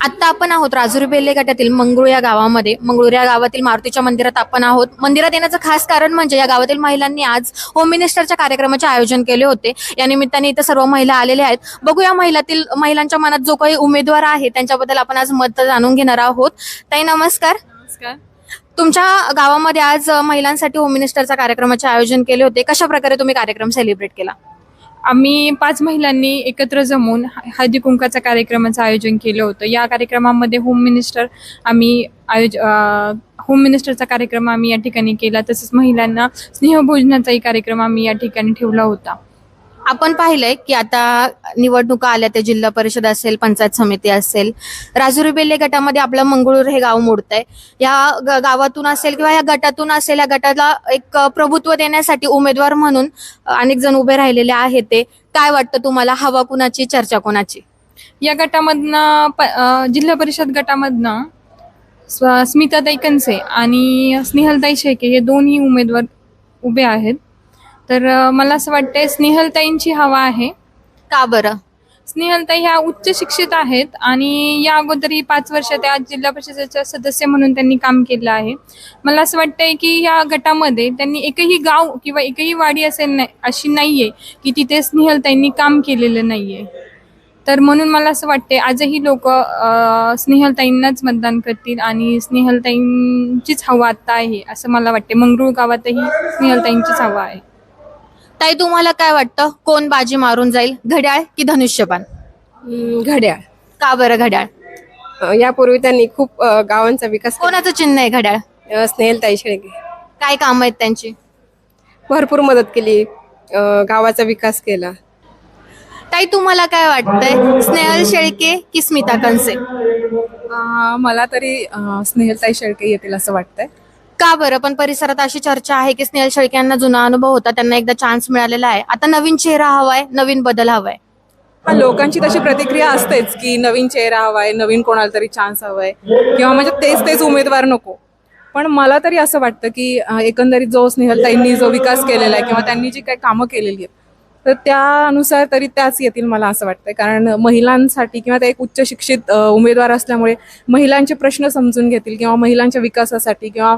आत्ता आपण आहोत राजुरी बेल्ले गटातील मंगरुळ या गावामध्ये. मंगरुळ या गावातील मारुतीच्या मंदिरात आपण आहोत. मंदिरात येण्याचं खास कारण म्हणजे या गावातील महिलांनी आज होम मिनिस्टरच्या कार्यक्रमाचे आयोजन केले होते. या निमित्ताने इथं सर्व महिला आलेल्या आहेत. बघूया महिलातील महिलांच्या मनात जो काही उमेदवार आहे त्यांच्याबद्दल आपण आज मत जाणून घेणार आहोत. ताई नमस्कार. नमस्कार. तुमच्या गावामध्ये आज महिलांसाठी होम मिनिस्टरच्या कार्यक्रमाचे आयोजन केले होते. कशा प्रकारे तुम्ही कार्यक्रम सेलिब्रेट केला? आम्ही पाच महिलांनी एकत्र जमून हळदी कुंकाचा कार्यक्रमाचं आयोजन केलं होतं. या कार्यक्रमामध्ये होम मिनिस्टर आम्ही आयोज होम मिनिस्टरचा कार्यक्रम आम्ही या ठिकाणी केला. तसंच महिलांना स्नेहभोजनाचाही कार्यक्रम आम्ही या ठिकाणी ठेवला होता. आपण पाहिलंय की आता निवडणुका आल्या ते जिल्हा परिषद असेल पंचायत समिती असेल राजुरी बेल्ले गटामध्ये आपलं मंगळूर हे गाव मोडतंय. या ग- गावातून असेल किंवा या गटातून असेल या गटाला एक प्रभुत्व देण्यासाठी उमेदवार म्हणून अनेक जण उभे राहिलेले आहेत ते. काय वाटतं तुम्हाला? हवा कुणाची? चर्चा कोणाची? या गटामधनं प जिल्हा परिषद गटामधनं स्व स्मिताताई कनसे आणि स्नेहलताई शेके हे दोन्ही उमेदवार उभे आहेत. तर मला असं वाटतंय स्नेहलताईंची हवा आहे. का बरं? स्नेहलताई ह्या उच्च शिक्षित आहेत आणि या अगोदरही पाच वर्ष त्या जिल्हा परिषदेच्या सदस्य म्हणून त्यांनी काम केलं आहे. मला असं वाटतंय की या गटामध्ये त्यांनी एकही गाव किंवा एकही वाडी असेल नाही अशी नाहीये की तिथे स्नेहलताईंनी काम केलेलं नाहीये. तर म्हणून मला असं वाटते आजही लोक स्नेहलताईंनाच मतदान करतील आणि स्नेहलताईंचीच हवा आता आहे असं मला वाटते मंगरूळ गावातही स्नेहलताईंचीच हवा आहे. ताई तुम्हाला काय वाटतं? कोण बाजी मारून जाईल? घड्याळ की धनुष्यबाण? हम्म, घड्याळ. का बरं घड्याळ? अ, यापूर्वी त्यांनी खूप अ, गावांचा विकास केला. कोणाचं चिन्ह आहे घड्याळ? अ, स्नेहलताई शेळके. काय काम आहेत त्यांची? भरपूर मदत केली. अ, गावाचा विकास केला. ताई तुम्हाला काय वाटतंय? स्नेहल शेळके की स्मिता कंसे अं, मला तरी स्नेहलताई शेळके येतील असं वाटतंय. का बरं? पण परिसरात अशी चर्चा आहे की स्नेहल शेळके यांना जुना अनुभव होता त्यांना एकदा चान्स मिळालेला आहे. आता नवीन चेहरा हवाय नवीन बदल हवाय. हा, लोकांची तशी प्रतिक्रिया असतेच की नवीन चेहरा हवाय नवीन कोणाला तरी चान्स हवाय. किंवा म्हणजे तेच तेच उमेदवार नको. पण मला तरी असं वाटतं की अं, एकंदरीत जो स्नेहलताईंनी जो विकास केलेला आहे किंवा त्यांनी जी काही कामं केलेली आहेत तर त्यानुसार तरी त्याच येतील मला असं वाटतंय. कारण महिलांसाठी किंवा त्या एक उच्च शिक्षित अं, उमेदवार असल्यामुळे महिलांचे प्रश्न समजून घेतील किंवा महिलांच्या विकासासाठी किंवा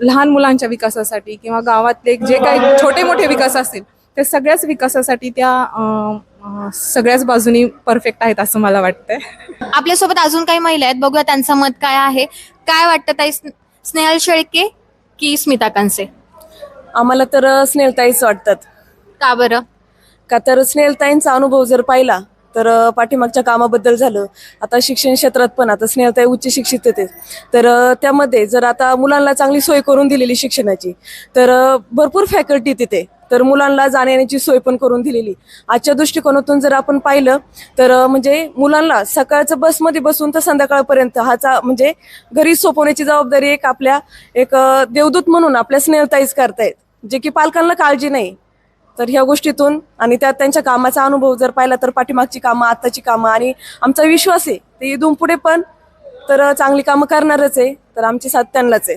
लहान मुलांच्या विकासासाठी किंवा गावातले जे काही छोटे मोठे विकास असतील ते सगळ्याच विकासासाठी त्या सगळ्याच बाजूनी परफेक्ट आहेत असं मला वाटतंय. आपल्यासोबत अजून काही महिला आहेत. बघूया त्यांचं मत काय आहे. काय वाटतं ताई? स्ने- स्नेहल शेळके की स्मिता कंसे? आम्हाला तर स्नेहलताईच वाटतात. का बरं? का तर स्नेहलताईंचा अनुभव जर पाहिला तर पाठीमागच्या कामाबद्दल झालं. आता शिक्षण क्षेत्रात पण आता स्नेहता उच्च शिक्षित होते. तर त्यामध्ये जर आता मुलांना चांगली सोय करून दिलेली शिक्षणाची तर भरपूर फॅकल्टी तिथे. तर मुलांना जाण्याची सोय पण करून दिलेली. आजच्या दृष्टिकोनातून जर आपण पाहिलं तर म्हणजे मुलांना सकाळचं बसमध्ये बसून तर संध्याकाळपर्यंत हाचा म्हणजे घरी सोपवण्याची जबाबदारी एक आपल्या एक देवदूत म्हणून आपल्या स्नेहलताईच करतायत. जे की पालकांना काळजी नाही. तर ह्या गोष्टीतून आणि त्यात त्यांच्या कामाचा अनुभव जर पाहिला तर पाठीमागची कामं आत्ताची कामं आणि आमचा विश्वास आहे ते इथून पुढे पण तर चांगली कामं करणारच आहे तर आमची साथ त्यांनाच आहे.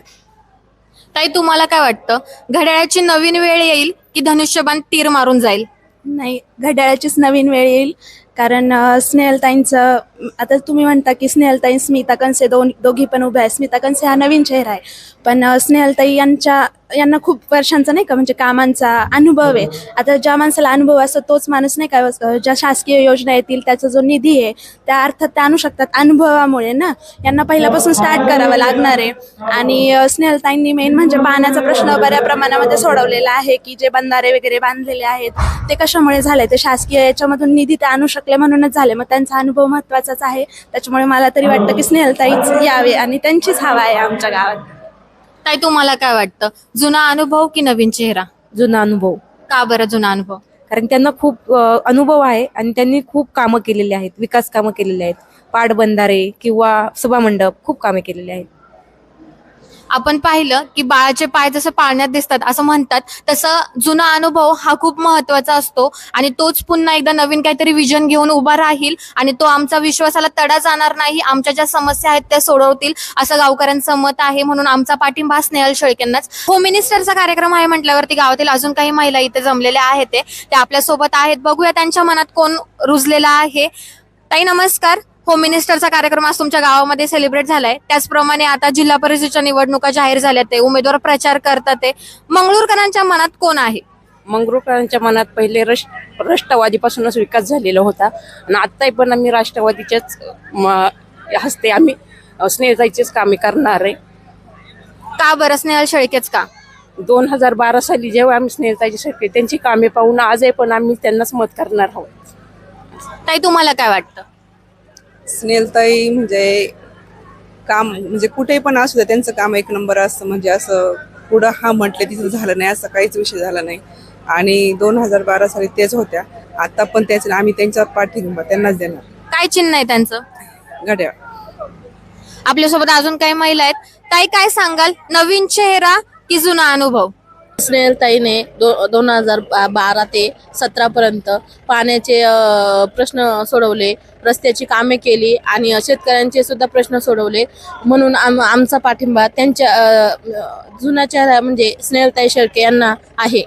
ताई तुम्हाला काय वाटतं? घड्याळाची नवीन वेळ येईल की धनुष्यबाण तीर मारून जाईल? नाही घड्याळाचीच नवीन वेळ येईल. कारण स्नेहलताईंचं आता तुम्ही म्हणता की स्नेहलताई स्मिता कनसे दोन दोघी पण उभ्या आहे स्मिता कंसे हा नवीन चेहरा आहे. पण स्नेहलताई यांच्या यांना खूप वर्षांचा नाही का? म्हणजे कामांचा अनुभव आहे. आता ज्या माणसाला अनुभव असतो तोच माणूस नाही का? ज्या शासकीय योजना येतील त्याचा जो निधी आहे त्या अर्थात ते आणू शकतात अनुभवामुळे ना यांना पहिल्यापासून स्टार्ट करावं लागणार आहे. आणि स्नेहलताईंनी मेन म्हणजे पाण्याचा प्रश्न बऱ्या प्रमाणामध्ये सोडवलेला आहे की जे बंधारे वगैरे बांधलेले आहेत ते कशामुळे झाले ते शासकीय याच्यामधून निधी ते आणू शकले म्हणूनच झाले. मग त्यांचा अनुभव महत्वाचाच आहे. त्याच्यामुळे मला तरी वाटतं की स्नेहलताईच यावे आणि त्यांचीच हवा आहे आमच्या गावात. ताई तुम्हाला काय वाटतं? जुना अनुभव की नवीन चेहरा? जुना अनुभव. का बरं जुना अनुभव? कारण त्यांना खूप अ, अनुभव आहे आणि त्यांनी खूप कामं केलेली आहेत. विकास कामं केलेली आहेत. पाटबंधारे किंवा सभामंडप खूप कामे केलेली आहेत. आपण पाहिलं की बाळाचे पाय जसं पाळण्यात दिसतात असं म्हणतात. तसं जुना अनुभव हा खूप महत्त्वाचा असतो. आणि तोच पुन्हा एकदा नवीन काहीतरी विजन घेऊन उभा राहील आणि तो आमचा विश्वासाला तडा जाणार नाही आमच्या ज्या समस्या आहेत त्या सोडवतील असं गावकऱ्यांचं मत आहे म्हणून आमचा पाठिंबा स्नेहल शेळकेंनाच. होम मिनिस्टरचा कार्यक्रम आहे म्हटल्यावरती गावातील अजून काही महिला इथे जमलेल्या आहेत ते. त्या आपल्यासोबत आहेत. बघूया त्यांच्या मनात कोण रुजलेला आहे. ताई नमस्कार. होम मिनिस्टरचा कार्यक्रम आज तुमच्या गावामध्ये सेलिब्रेट झालाय. त्याचप्रमाणे आता जिल्हा परिषदेच्या निवडणुका जाहीर झाल्या ते. उमेदवार प्रचार करतात ते. मंगळूरकरांच्या मनात कोण आहे? मंगरुळकरांच्या मनात पहिले राष्ट्र राष्ट्रवादीपासूनच विकास झालेला होता. आणि आत्ताही पण आम्ही राष्ट्रवादीच्याच म- हस्ते आम्ही स्नेहताईचेच कामे करणार आहे. का बरं? स्नेहल शेळकेच का? दोन हजार बारा साली जेव्हा आम्ही स्नेहताईची शक्य त्यांची कामे पाहून आजही पण आम्ही त्यांनाच मत करणार आहोत. ताई तुम्हाला काय वाटतं? स्नेहलताई म्हणजे काम म्हणजे कुठे पण असू द्या त्यांचं काम एक नंबर असतं. म्हणजे असं पुढं हा म्हटलं तिथं झालं नाही असं काहीच विषय झाला नाही. आणि दोन हजार बारा साली तेच होत्या. आता पण त्याच आम्ही त्यांच्या पाठिंबा त्यांनाच देणार. काय चिन्ह आहे त्यांचं? घड्याळ. आपल्यासोबत अजून काही महिला आहेत. ताई काय सांगाल? नवीन चेहरा की जुना अनुभव? स्नेहलताईने दो दोन हजार बारा ते सतरापर्यंत पाण्याचे प्रश्न सोडवले रस्त्याची कामे केली आणि शेतकऱ्यांचे सुद्धा प्रश्न सोडवले. म्हणून आम आमचा पाठिंबा त्यांच्या अ, जुन्या चेहरा म्हणजे स्नेहलताई शेळके यांना आहे.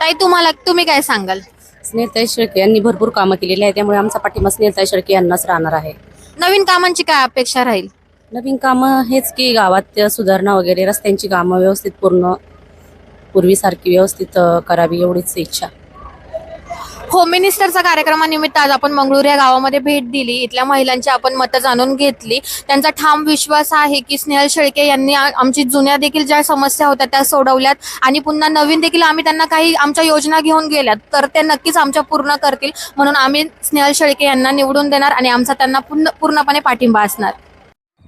ताई तुम्हाला तुम्ही काय सांगाल? स्नेहताई शेळके यांनी भरपूर कामं केलेली आहे त्यामुळे आमचा पाठिंबा स्नेहताई शेळके यांनाच राहणार आहे. नवीन कामांची काय अपेक्षा राहील? नवीन कामं हेच की गावात सुधारणा वगैरे रस्त्यांची कामं व्यवस्थित पूर्ण पूर्वीसारखी व्यवस्थित करावी एवढीच इच्छा. होम मिनिस्टरचा कार्यक्रमानिमित्त आज आपण मंगळूर या गावामध्ये भेट दिली. इथल्या महिलांची आपण मतं जाणून घेतली. त्यांचा ठाम विश्वास आहे की स्नेहल शेळके यांनी आमची जुन्या देखील ज्या समस्या होत्या त्या सोडवल्यात. आणि पुन्हा नवीन देखील आम्ही त्यांना काही आमच्या योजना घेऊन गेल्यात. तर ते नक्कीच आमच्या पूर्ण करतील. म्हणून आम्ही स्नेहल शेळके यांना निवडून देणार आणि आमचा त्यांना पूर्ण पूर्णपणे पाठिंबा असणार.